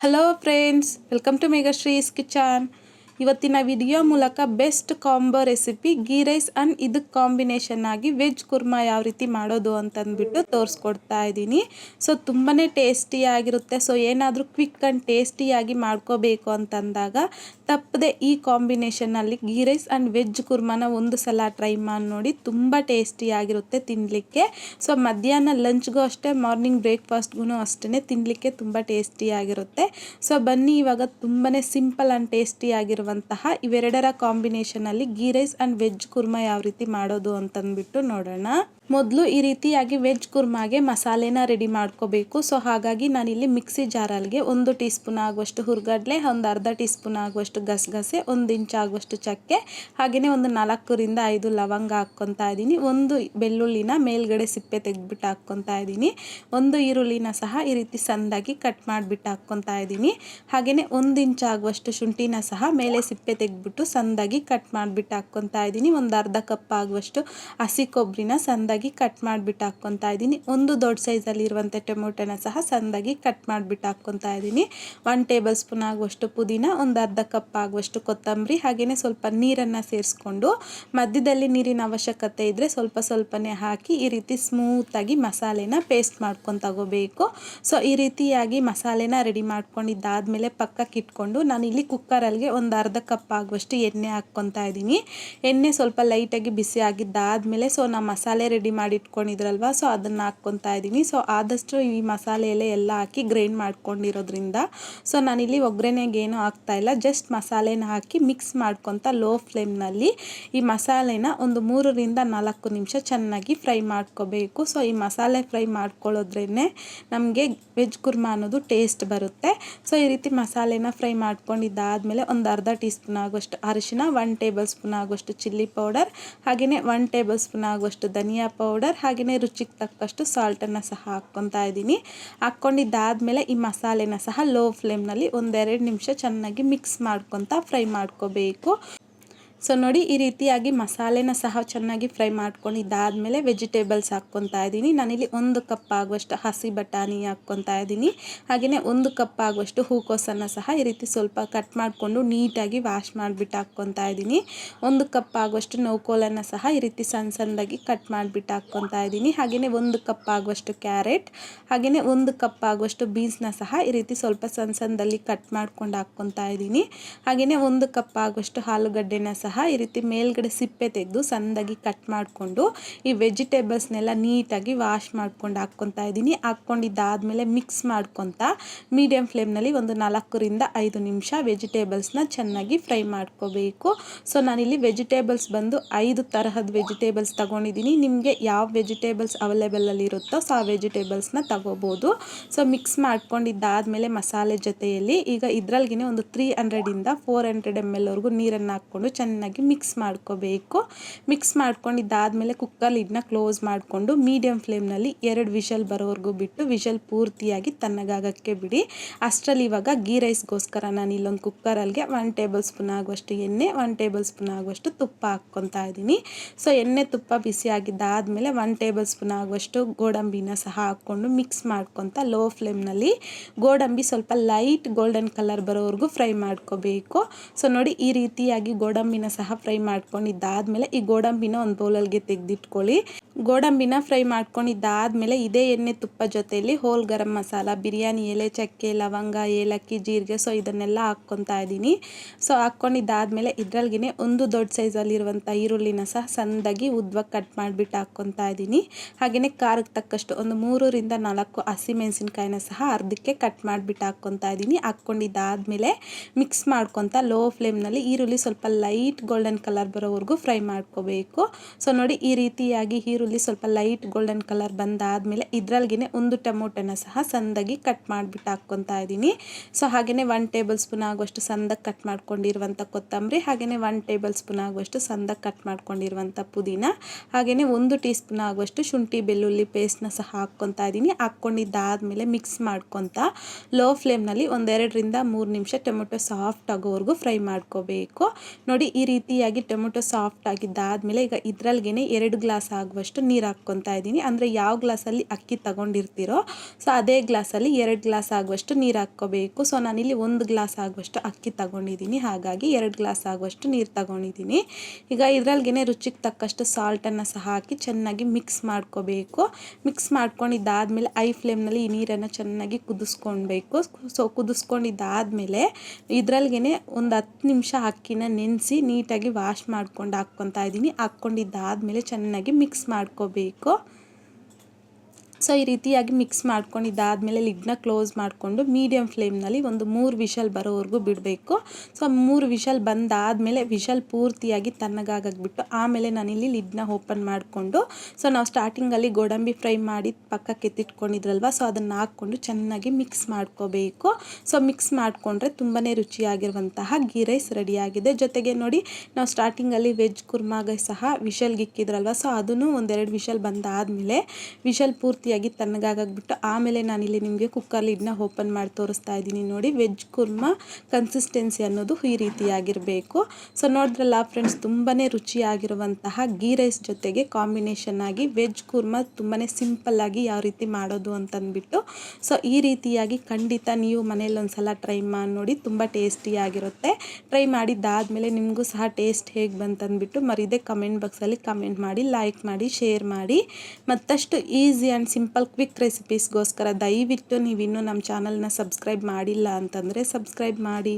Hello friends welcome to Meghashree's kitchen ಇವತ್ತಿನ video ಮೂಲಕ best combo recipe, ghee rice and ಇದಕ್ಕೆ combination ಆಗಿ veg kurma ಯಾವ ರೀತಿ ಮಾಡೋದು ಅಂತಂದ್ಬಿಟ್ಟು ತೋರಿಸ್ಕೊಡ್ತಾ ಇದ್ದೀನಿ. ಸೊ ತುಂಬಾ ಟೇಸ್ಟಿಯಾಗಿರುತ್ತೆ ಸೊ, ಏನಾದರೂ ಕ್ವಿಕ್ ಆ್ಯಂಡ್ ಟೇಸ್ಟಿಯಾಗಿ ಮಾಡ್ಕೋಬೇಕು ಅಂತಂದಾಗ ತಪ್ಪದೆ ಈ ಕಾಂಬಿನೇಷನಲ್ಲಿ ಗೀ ರೈಸ್ ಆ್ಯಂಡ್ ವೆಜ್ ಕುರ್ಮಾನ ಒಂದು ಸಲ ಟ್ರೈ ಮಾಡಿ ನೋಡಿ. ತುಂಬ ಟೇಸ್ಟಿಯಾಗಿರುತ್ತೆ ತಿನ್ನಲಿಕ್ಕೆ ಸೊ, ಮಧ್ಯಾಹ್ನ ಲಂಚ್ಗೂ ಅಷ್ಟೇ, ಮಾರ್ನಿಂಗ್ ಬ್ರೇಕ್ಫಾಸ್ಟ್ಗೂ ಅಷ್ಟೇ ತಿನ್ನಲಿಕ್ಕೆ ತುಂಬ ಟೇಸ್ಟಿಯಾಗಿರುತ್ತೆ ಸೊ, ಬನ್ನಿ, ಇವಾಗ ತುಂಬಾ ಸಿಂಪಲ್ ಆ್ಯಂಡ್ ಟೇಸ್ಟಿಯಾಗಿರುವಂತಹ ಇವೆರಡರ ಕಾಂಬಿನೇಷನಲ್ಲಿ ghee rice and veg kurma ಯಾವ ರೀತಿ ಮಾಡೋದು ಅಂತಂದ್ಬಿಟ್ಟು ನೋಡೋಣ. ಮೊದಲು ಈ ರೀತಿಯಾಗಿ ವೆಜ್ ಕುರ್ಮಾಗೆ ಮಸಾಲೆನ ರೆಡಿ ಮಾಡ್ಕೋಬೇಕು. ಸೊ ಹಾಗಾಗಿ ನಾನಿಲ್ಲಿ ಮಿಕ್ಸಿ ಜಾರಲ್ಗೆ ಒಂದು ಟೀ ಸ್ಪೂನ್ ಆಗುವಷ್ಟು ಹುರ್ಗಡ್ಲೆ, ಒಂದು ಅರ್ಧ ಟೀ ಸ್ಪೂನ್ ಆಗುವಷ್ಟು ಗಸಗಸೆ, ಒಂದು ಇಂಚ್ ಆಗುವಷ್ಟು ಚಕ್ಕೆ ಹಾಗೆಯೇ ಒಂದು ನಾಲ್ಕರಿಂದ ಐದು ಲವಂಗ ಹಾಕ್ಕೊತಾ ಇದ್ದೀನಿ. ಒಂದು ಬೆಳ್ಳುಳ್ಳಿನ ಮೇಲ್ಗಡೆ ಸಿಪ್ಪೆ ತೆಗೆದ್ಬಿಟ್ಟು ಹಾಕ್ಕೊತಾ ಇದ್ದೀನಿ. ಒಂದು ಈರುಳ್ಳಿನ ಸಹ ಈ ರೀತಿ ಸಂದಾಗಿ ಕಟ್ ಮಾಡಿಬಿಟ್ಟು ಹಾಕ್ಕೊತಾ ಇದ್ದೀನಿ. ಹಾಗೆಯೇ ಒಂದು ಇಂಚ್ ಆಗುವಷ್ಟು ಶುಂಠಿನ ಸಹ ಮೇಲೆ ಸಿಪ್ಪೆ ತೆಗೆದ್ಬಿಟ್ಟು ಸಂದಾಗಿ ಕಟ್ ಮಾಡಿಬಿಟ್ಟು ಹಾಕ್ಕೊತಾ ಇದ್ದೀನಿ. ಒಂದು ಅರ್ಧ ಕಪ್ ಆಗುವಷ್ಟು ಹಸಿ ಕೊಬ್ಬರಿನ ಸಂದಾಗಿ ಕಟ್ ಮಾಡಿಬಿಟ್ಟು ಹಾಕ್ಕೊತಾ ಇದ್ದೀನಿ. ಒಂದು ದೊಡ್ಡ ಸೈಜಲ್ಲಿ ಇರುವಂಥ ಟೊಮೊಟೊನ ಸಹ ಸಂದಾಗಿ ಕಟ್ ಮಾಡಿಬಿಟ್ಟು ಹಾಕ್ಕೊತಾ ಇದ್ದೀನಿ. ಒನ್ ಟೇಬಲ್ ಸ್ಪೂನ್ ಆಗುವಷ್ಟು ಪುದೀನ, ಒಂದು ಅರ್ಧ ಕಪ್ ಆಗುವಷ್ಟು ಕೊತ್ತಂಬರಿ ಹಾಗೆಯೇ ಸ್ವಲ್ಪ ನೀರನ್ನು ಸೇರಿಸ್ಕೊಂಡು ಮಧ್ಯದಲ್ಲಿ ನೀರಿನ ಅವಶ್ಯಕತೆ ಇದ್ದರೆ ಸ್ವಲ್ಪ ಸ್ವಲ್ಪನೇ ಹಾಕಿ ಈ ರೀತಿ ಸ್ಮೂತಾಗಿ ಮಸಾಲೆನ ಪೇಸ್ಟ್ ಮಾಡ್ಕೊಂಡು ತಗೋಬೇಕು. ಸೊ ಈ ರೀತಿಯಾಗಿ ಮಸಾಲೆನ ರೆಡಿ ಮಾಡ್ಕೊಂಡಿದ್ದಾದಮೇಲೆ ಪಕ್ಕಕ್ಕೆ ಇಟ್ಕೊಂಡು ನಾನು ಇಲ್ಲಿ ಕುಕ್ಕರಲ್ಲಿಗೆ ಒಂದು ಕಪ್ ಆಗುವಷ್ಟು ಎಣ್ಣೆ ಹಾಕ್ಕೊತಾ ಇದ್ದೀನಿ. ಎಣ್ಣೆ ಸ್ವಲ್ಪ ಲೈಟಾಗಿ ಬಿಸಿ ಆಗಿದ್ದಾದಮೇಲೆ ಸೊ ನಾ ಮಸಾಲೆ ರೆಡಿ ಮಾಡಿ ಇಟ್ಕೊಂಡಿದ್ರಲ್ವ ಸೊ ಅದನ್ನು ಹಾಕ್ಕೊತಾ ಇದ್ದೀನಿ. ಸೊ ಆದಷ್ಟು ಈ ಮಸಾಲೆ ಎಲೆ ಎಲ್ಲ ಹಾಕಿ ಗ್ರೈಂಡ್ ಮಾಡ್ಕೊಂಡಿರೋದ್ರಿಂದ ಸೊ ನಾನಿಲ್ಲಿ ಒಗ್ಗರಣೆಗೆ ಏನೂ ಇಲ್ಲ. ಜಸ್ಟ್ ಮಸಾಲೆನ ಹಾಕಿ ಮಿಕ್ಸ್ ಮಾಡ್ಕೊತ ಲೋ ಫ್ಲೇಮ್ನಲ್ಲಿ ಈ ಮಸಾಲೆನ ಒಂದು ಮೂರರಿಂದ ನಾಲ್ಕು ನಿಮಿಷ ಚೆನ್ನಾಗಿ ಫ್ರೈ ಮಾಡ್ಕೋಬೇಕು. ಸೊ ಈ ಮಸಾಲೆ ಫ್ರೈ ಮಾಡ್ಕೊಳ್ಳೋದ್ರೇ ನಮಗೆ ವೆಜ್ ಕುರ್ಮಾ ಅನ್ನೋದು ಟೇಸ್ಟ್ ಬರುತ್ತೆ. ಸೊ ಈ ರೀತಿ ಮಸಾಲೆನ ಫ್ರೈ ಮಾಡ್ಕೊಂಡಿದ್ದಾದಮೇಲೆ ಒಂದು ಅರ್ಧ ಟೀ ಸ್ಪೂನ್ ಆಗುವಷ್ಟು ಅರಿಶಿನ ಒನ್ ಟೇಬಲ್ ಸ್ಪೂನ್ ಆಗುವಷ್ಟು ಚಿಲ್ಲಿ ಪೌಡರ್ ಹಾಗೆಯೇ ಒನ್ ಟೇಬಲ್ ಸ್ಪೂನ್ ಆಗುವಷ್ಟು ಧನಿಯಾ ಪೌಡರ್ ಹಾಗೆಯೇ ರುಚಿಗೆ ತಕ್ಕಷ್ಟು ಸಾಲ್ಟನ್ನು ಸಹ ಹಾಕ್ಕೊತಾ ಇದ್ದೀನಿ. ಹಾಕ್ಕೊಂಡಿದ್ದಾದಮೇಲೆ ಈ ಮಸಾಲೆನ ಸಹ ಲೋ ಫ್ಲೇಮ್ನಲ್ಲಿ ಒಂದೆರಡು ನಿಮಿಷ ಚೆನ್ನಾಗಿ ಮಿಕ್ಸ್ ಮಾಡ್ಕೊತ ಫ್ರೈ ಮಾಡ್ಕೋಬೇಕು. ಸೊ ನೋಡಿ ಈ ರೀತಿಯಾಗಿ ಮಸಾಲೆನ ಸಹ ಚೆನ್ನಾಗಿ ಫ್ರೈ ಮಾಡ್ಕೊಂಡು ಇದಾದಮೇಲೆ ವೆಜಿಟೇಬಲ್ಸ್ ಹಾಕ್ಕೊತಾ ಇದ್ದೀನಿ. ನಾನಿಲ್ಲಿ ಒಂದು ಕಪ್ ಆಗುವಷ್ಟು ಹಸಿ ಬಟಾಣಿ ಹಾಕ್ಕೊತಾ ಇದ್ದೀನಿ. ಹಾಗೆಯೇ ಒಂದು ಕಪ್ ಆಗುವಷ್ಟು ಹೂಕೋಸನ್ನು ಸಹ ಈ ರೀತಿ ಸ್ವಲ್ಪ ಕಟ್ ಮಾಡಿಕೊಂಡು ನೀಟಾಗಿ ವಾಶ್ ಮಾಡಿಬಿಟ್ಟು ಹಾಕ್ಕೊತಾ ಇದ್ದೀನಿ. ಒಂದು ಕಪ್ ಆಗುವಷ್ಟು ನೌಕೋಲನ್ನು ಸಹ ಈ ರೀತಿ ಸಣ್ಣ ಸಣ್ಣದಾಗಿ ಕಟ್ ಮಾಡಿಬಿಟ್ಟು ಹಾಕ್ಕೊತಾ ಇದ್ದೀನಿ. ಹಾಗೆಯೇ ಒಂದು ಕಪ್ ಆಗುವಷ್ಟು ಕ್ಯಾರೆಟ್ ಹಾಗೆಯೇ ಒಂದು ಕಪ್ ಆಗುವಷ್ಟು ಬೀನ್ಸ್ನ ಸಹ ಈ ರೀತಿ ಸ್ವಲ್ಪ ಸಣ್ಣ ಸಣ್ಣದಲ್ಲಿ ಕಟ್ ಮಾಡ್ಕೊಂಡು ಹಾಕ್ಕೊತಾ ಇದ್ದೀನಿ. ಹಾಗೆಯೇ ಒಂದು ಕಪ್ ಆಗುವಷ್ಟು ಆಲೂಗಡ್ಡೆನ ಸಹ ಸಹ ಈ ರೀತಿ ಮೇಲ್ಗಡೆ ಸಿಪ್ಪೆ ತೆಗೆದು ಸಣ್ಣದಾಗಿ ಕಟ್ ಮಾಡಿಕೊಂಡು ಈ ವೆಜಿಟೇಬಲ್ಸ್ನೆಲ್ಲ ನೀಟಾಗಿ ವಾಶ್ ಮಾಡ್ಕೊಂಡು ಹಾಕ್ಕೊತಾ ಇದ್ದೀನಿ. ಹಾಕ್ಕೊಂಡಿದ್ದಾದಮೇಲೆ ಮಿಕ್ಸ್ ಮಾಡ್ಕೊತಾ ಮೀಡಿಯಮ್ ಫ್ಲೇಮ್ನಲ್ಲಿ ಒಂದು ನಾಲ್ಕರಿಂದ ಐದು ನಿಮಿಷ ವೆಜಿಟೇಬಲ್ಸ್ನ ಚೆನ್ನಾಗಿ ಫ್ರೈ ಮಾಡ್ಕೋಬೇಕು. ಸೊ ನಾನಿಲ್ಲಿ ವೆಜಿಟೇಬಲ್ಸ್ ಬಂದು ಐದು ತರಹದ ವೆಜಿಟೇಬಲ್ಸ್ ತೊಗೊಂಡಿದ್ದೀನಿ. ನಿಮಗೆ ಯಾವ ವೆಜಿಟೇಬಲ್ಸ್ ಅವೈಲೇಬಲಲ್ಲಿ ಇರುತ್ತೋ ಸೊ, ಆ ವೆಜಿಟೇಬಲ್ಸ್ನ ತಗೋಬೋದು. ಸೊ ಮಿಕ್ಸ್ ಮಾಡ್ಕೊಂಡಿದ್ದಾದಮೇಲೆ ಮಸಾಲೆ ಜೊತೆಯಲ್ಲಿ ಈಗ ಇದರಲ್ಲಿಗೆ ಒಂದು ತ್ರೀ ಹಂಡ್ರೆಡಿಂದ ಫೋರ್ ಹಂಡ್ರೆಡ್ ಎಂ ಎಲ್ವರೆಗೂ ನೀರನ್ನು ಹಾಕ್ಕೊಂಡು ಚೆನ್ನಾಗಿ ಚೆನ್ನಾಗಿ ಮಿಕ್ಸ್ ಮಾಡ್ಕೋಬೇಕು. ಮಿಕ್ಸ್ ಮಾಡ್ಕೊಂಡಿದ್ದಾದಮೇಲೆ ಕುಕ್ಕರ್ ಇದನ್ನ ಕ್ಲೋಸ್ ಮಾಡಿಕೊಂಡು ಮೀಡಿಯಮ್ ಫ್ಲೇಮ್ನಲ್ಲಿ ಎರಡು ವಿಷಲ್ ಬರೋವರೆಗೂ ಬಿಟ್ಟು ವಿಷಲ್ ಪೂರ್ತಿಯಾಗಿ ತಣ್ಣಗಾಗಕ್ಕೆ ಬಿಡಿ. ಅಷ್ಟರಲ್ಲಿ ಇವಾಗ ಗೀ ರೈಸ್ಗೋಸ್ಕರ ನಾನು ಇಲ್ಲೊಂದು ಕುಕ್ಕರಲ್ಲಿಗೆ ಒನ್ ಟೇಬಲ್ ಸ್ಪೂನ್ ಆಗುವಷ್ಟು ಎಣ್ಣೆ ಒನ್ ಟೇಬಲ್ ಸ್ಪೂನ್ ಆಗುವಷ್ಟು ತುಪ್ಪ ಹಾಕ್ಕೊತಾ ಇದ್ದೀನಿ. ಸೊ ಎಣ್ಣೆ, ತುಪ್ಪ ಬಿಸಿ ಆಗಿದ್ದಾದಮೇಲೆ ಒನ್ ಟೇಬಲ್ ಸ್ಪೂನ್ ಆಗುವಷ್ಟು ಗೋಡಂಬಿನ ಸಹ ಹಾಕ್ಕೊಂಡು ಮಿಕ್ಸ್ ಮಾಡ್ಕೊತ ಲೋ ಫ್ಲೇಮ್ನಲ್ಲಿ ಗೋಡಂಬಿ ಸ್ವಲ್ಪ ಲೈಟ್ ಗೋಲ್ಡನ್ ಕಲರ್ ಬರೋವರೆಗೂ ಫ್ರೈ ಮಾಡ್ಕೋಬೇಕು. ಸೊ ನೋಡಿ ಈ ರೀತಿಯಾಗಿ ಗೋಡಂಬಿನ ಸಹ ಫ್ರೈ ಮಾಡ್ಕೊಂಡಿದ್ದಾದಮೇಲೆ ಈ ಗೋಡಂಬಿನ ಒಂದು ಬೌಲಲ್ಗೆ ತೆಗೆದಿಟ್ಕೊಳ್ಳಿ. ಗೋಡಂಬಿನ ಫ್ರೈ ಮಾಡ್ಕೊಂಡಿದ್ದಾದಮೇಲೆ ಇದೇ ಎಣ್ಣೆ ತುಪ್ಪ ಜೊತೆಯಲ್ಲಿ ಹೋಲ್ ಗರಂ ಮಸಾಲ, ಬಿರಿಯಾನಿ, ಎಲೆ ಚಕ್ಕೆ, ಲವಂಗ, ಏಲಕ್ಕಿ, ಜೀರಿಗೆ, ಸೊ ಇದನ್ನೆಲ್ಲ ಹಾಕ್ಕೊತಾ ಇದ್ದೀನಿ. ಸೊ ಹಾಕ್ಕೊಂಡಿದ್ದಾದಮೇಲೆ ಇದ್ರಲ್ಲಿಗೆ ಒಂದು ದೊಡ್ಡ ಸೈಜಲ್ಲಿರುವಂಥ ಈರುಳ್ಳಿನ ಸಹ ಸಣ್ಣದಾಗಿ ಉದ್ವಾಗಿ ಕಟ್ ಮಾಡಿಬಿಟ್ಟು ಹಾಕ್ಕೊತಾ ಇದ್ದೀನಿ. ಹಾಗೆಯೇ ಖಾರಕ್ಕೆ ತಕ್ಕಷ್ಟು ಒಂದು ಮೂರರಿಂದ ನಾಲ್ಕು ಹಸಿಮೆಣಸಿನ್ಕಾಯಿನ ಸಹ ಅರ್ಧಕ್ಕೆ ಕಟ್ ಮಾಡಿಬಿಟ್ಟು ಹಾಕ್ಕೊತಾ ಇದ್ದೀನಿ. ಹಾಕ್ಕೊಂಡಿದ್ದಾದಮೇಲೆ ಮಿಕ್ಸ್ ಮಾಡ್ಕೊತಾ ಲೋ ಫ್ಲೇಮ್ನಲ್ಲಿ ಈರುಳ್ಳಿ ಸ್ವಲ್ಪ ಲೈಟ್ ಗೋಲ್ಡನ್ ಕಲರ್ ಬರೋವರೆಗೂ ಫ್ರೈ ಮಾಡ್ಕೋಬೇಕು. ಸೊ ನೋಡಿ ಈ ರೀತಿಯಾಗಿ ಈರುಳ್ಳಿ ಸ್ವಲ್ಪ ಲೈಟ್ ಗೋಲ್ಡನ್ ಕಲರ್ ಬಂದಾದಮೇಲೆ ಇದ್ರಲ್ಗೆ ಒಂದು ಟೊಮೊಟೊನ ಸಹ ಸಂದಾಗಿ ಕಟ್ ಮಾಡಿಬಿಟ್ಟು ಹಾಕ್ಕೊತಾ ಇದ್ದೀನಿ. ಸೊ ಹಾಗೆಯೇ ಒನ್ ಟೇಬಲ್ ಸ್ಪೂನ್ ಆಗುವಷ್ಟು ಸಂದಕ್ಕೆ ಕಟ್ ಮಾಡ್ಕೊಂಡಿರುವಂಥ ಕೊತ್ತಂಬರಿ ಹಾಗೆಯೇ ಒನ್ ಟೇಬಲ್ ಸ್ಪೂನ್ ಆಗುವಷ್ಟು ಸಂದಕ್ಕೆ ಕಟ್ ಮಾಡ್ಕೊಂಡಿರುವಂಥ ಪುದೀನ ಹಾಗೆಯೇ ಒಂದು ಟೀ ಸ್ಪೂನ್ ಆಗುವಷ್ಟು ಶುಂಠಿ ಬೆಳ್ಳುಳ್ಳಿ ಪೇಸ್ಟ್ನ ಸಹ ಹಾಕ್ಕೊತಾ ಇದ್ದೀನಿ. ಹಾಕ್ಕೊಂಡಿದ್ದಾದಮೇಲೆ ಮಿಕ್ಸ್ ಮಾಡ್ಕೊತಾ ಲೋ ಫ್ಲೇಮ್ನಲ್ಲಿ ಒಂದೆರಡರಿಂದ ಮೂರು ನಿಮಿಷ ಟೊಮೊಟೊ ಸಾಫ್ಟ್ ಆಗೋವರೆಗೂ ಫ್ರೈ ಮಾಡ್ಕೋಬೇಕು. ನೋಡಿ, ಈ ರೀತಿಯಾಗಿ ಟೊಮೊಟೊ ಸಾಫ್ಟ್ ಆಗಿದ್ದಾದಮೇಲೆ ಈಗ ಇದ್ರಲ್ಗೆ ಎರಡು ಗ್ಲಾಸ್ ಆಗುವಷ್ಟು ಆಗುವಷ್ಟು ನೀರು ಹಾಕ್ಕೊತಾ ಇದ್ದೀನಿ. ಅಂದರೆ ಯಾವ ಗ್ಲಾಸಲ್ಲಿ ಅಕ್ಕಿ ತಗೊಂಡಿರ್ತೀರೋ, ಸೊ ಅದೇ ಗ್ಲಾಸಲ್ಲಿ ಎರಡು ಗ್ಲಾಸ್ ಆಗುವಷ್ಟು ನೀರು ಹಾಕ್ಕೋಬೇಕು. ಸೊ ನಾನಿಲ್ಲಿ ಒಂದು ಗ್ಲಾಸ್ ಆಗುವಷ್ಟು ಅಕ್ಕಿ ತಗೊಂಡಿದ್ದೀನಿ. ಹಾಗಾಗಿ ಎರಡು ಗ್ಲಾಸ್ ಆಗುವಷ್ಟು ನೀರು ತಗೊಂಡಿದ್ದೀನಿ. ಈಗ ಇದರಲ್ಲಿಗೆ ರುಚಿಗೆ ತಕ್ಕಷ್ಟು ಸಾಲ್ಟನ್ನು ಸಹ ಹಾಕಿ ಚೆನ್ನಾಗಿ ಮಿಕ್ಸ್ ಮಾಡ್ಕೋಬೇಕು. ಮಿಕ್ಸ್ ಮಾಡ್ಕೊಂಡಿದ್ದಾದಮೇಲೆ ಐ ಫ್ಲೇಮ್ನಲ್ಲಿ ಈ ನೀರನ್ನು ಚೆನ್ನಾಗಿ ಕುದಿಸ್ಕೊಳ್ಬೇಕು ಸೊ ಕುದಿಸ್ಕೊಂಡಿದ್ದಾದಮೇಲೆ ಇದರಲ್ಲಿಗೆ ಒಂದು ಹತ್ತು ನಿಮಿಷ ಅಕ್ಕಿನ ನೆನೆಸಿ ನೀಟಾಗಿ ವಾಶ್ ಮಾಡ್ಕೊಂಡು ಹಾಕ್ಕೊತಾ ಇದ್ದೀನಿ. ಹಾಕ್ಕೊಂಡಿದ್ದಾದಮೇಲೆ ಚೆನ್ನಾಗಿ ಮಿಕ್ಸ್ ಮಾಡ್ಕೋಬೇಕು. ಸೊ, ಈ ರೀತಿಯಾಗಿ ಮಿಕ್ಸ್ ಮಾಡ್ಕೊಂಡಿದ್ದಾದಮೇಲೆ ಲಿಡ್ನ ಕ್ಲೋಸ್ ಮಾಡಿಕೊಂಡು ಮೀಡಿಯಮ್ ಫ್ಲೇಮ್ನಲ್ಲಿ ಒಂದು ಮೂರು ವಿಷಲ್ ಬರೋವರೆಗೂ ಬಿಡಬೇಕು. ಸೊ ಮೂರು ವಿಷಲ್ ಬಂದಾದಮೇಲೆ ವಿಷಲ್ ಪೂರ್ತಿಯಾಗಿ ತಣ್ಣಗಾಗಿಬಿಟ್ಟು ಆಮೇಲೆ ನಾನಿಲ್ಲಿ ಲಿಡ್ನ ಓಪನ್ ಮಾಡಿಕೊಂಡು, ಸೊ, ನಾವು ಸ್ಟಾರ್ಟಿಂಗಲ್ಲಿ ಗೋಡಂಬಿ ಫ್ರೈ ಮಾಡಿ ಪಕ್ಕಕ್ಕೆ ಎತ್ತಿಟ್ಕೊಂಡಿದ್ರಲ್ವ, ಸೊ, ಅದನ್ನು ಹಾಕ್ಕೊಂಡು ಚೆನ್ನಾಗಿ ಮಿಕ್ಸ್ ಮಾಡ್ಕೋಬೇಕು. ಸೊ ಮಿಕ್ಸ್ ಮಾಡಿಕೊಂಡ್ರೆ ತುಂಬಾ ರುಚಿಯಾಗಿರುವಂತಹ ಗೀ ರೈಸ್ ರೆಡಿಯಾಗಿದೆ. ಜೊತೆಗೆ ನೋಡಿ, ನಾವು ಸ್ಟಾರ್ಟಿಂಗಲ್ಲಿ ವೆಜ್ ಕುರ್ಮಾಗೆ ಸಹ ವಿಷಲ್ಗೆ ಇಕ್ಕಿದ್ರಲ್ವ ಸೊ, ಅದನ್ನು ಒಂದೆರಡು ವಿಷಲ್ ಬಂದಾದಮೇಲೆ ವಿಷಲ್ ಪೂರ್ತಿ ರೀತಿಯಾಗಿ ತಣ್ಣಗಾಗ್ಬಿಟ್ಟು ಆಮೇಲೆ ನಾನಿಲ್ಲಿ ನಿಮಗೆ ಕುಕ್ಕರ್ ಇದನ್ನ ಓಪನ್ ಮಾಡಿ ತೋರಿಸ್ತಾ ಇದ್ದೀನಿ ನೋಡಿ. ವೆಜ್ ಕುರ್ಮಾ ಕನ್ಸಿಸ್ಟೆನ್ಸಿ ಅನ್ನೋದು ಈ ರೀತಿಯಾಗಿರಬೇಕು. ಸೊ ನೋಡಿದ್ರಲ್ಲ ಫ್ರೆಂಡ್ಸ್ ತುಂಬಾ ರುಚಿಯಾಗಿರುವಂತಹ ಗೀ ರೈಸ್ ಜೊತೆಗೆ ಕಾಂಬಿನೇಷನ್ ಆಗಿ ವೆಜ್ ಕುರ್ಮಾ ತುಂಬಾ ಸಿಂಪಲ್ಲಾಗಿ ಯಾವ ರೀತಿ ಮಾಡೋದು ಅಂತಂದ್ಬಿಟ್ಟು. ಸೊ ಈ ರೀತಿಯಾಗಿ ಖಂಡಿತ ನೀವು ಮನೇಲಿ ಒಂದು ಸಲ ಟ್ರೈ ಮಾಡಿ ನೋಡಿ, ತುಂಬ ಟೇಸ್ಟಿಯಾಗಿರುತ್ತೆ ಟ್ರೈ ಮಾಡಿದ್ದಾದಮೇಲೆ ನಿಮಗೂ ಸಹ ಟೇಸ್ಟ್ ಹೇಗೆ ಬಂತಂದ್ಬಿಟ್ಟು ಮರಿದೆ ಕಮೆಂಟ್ ಬಾಕ್ಸಲ್ಲಿ ಕಮೆಂಟ್ ಮಾಡಿ ಲೈಕ್ ಮಾಡಿ ಶೇರ್ ಮಾಡಿ. ಮತ್ತಷ್ಟು ಈಸಿ ಆ್ಯಂಡ್ ಸಿಂಪಲ್ ಕ್ವಿಕ್ ರೆಸಿಪೀಸ್ಗೋಸ್ಕರ ದಯವಿಟ್ಟು ನೀವು ಇನ್ನೂ ನಮ್ಮ ಚಾನಲ್ನ ಸಬ್ಸ್ಕ್ರೈಬ್ ಮಾಡಿಲ್ಲ ಅಂತಂದರೆ ಸಬ್ಸ್ಕ್ರೈಬ್ ಮಾಡಿ.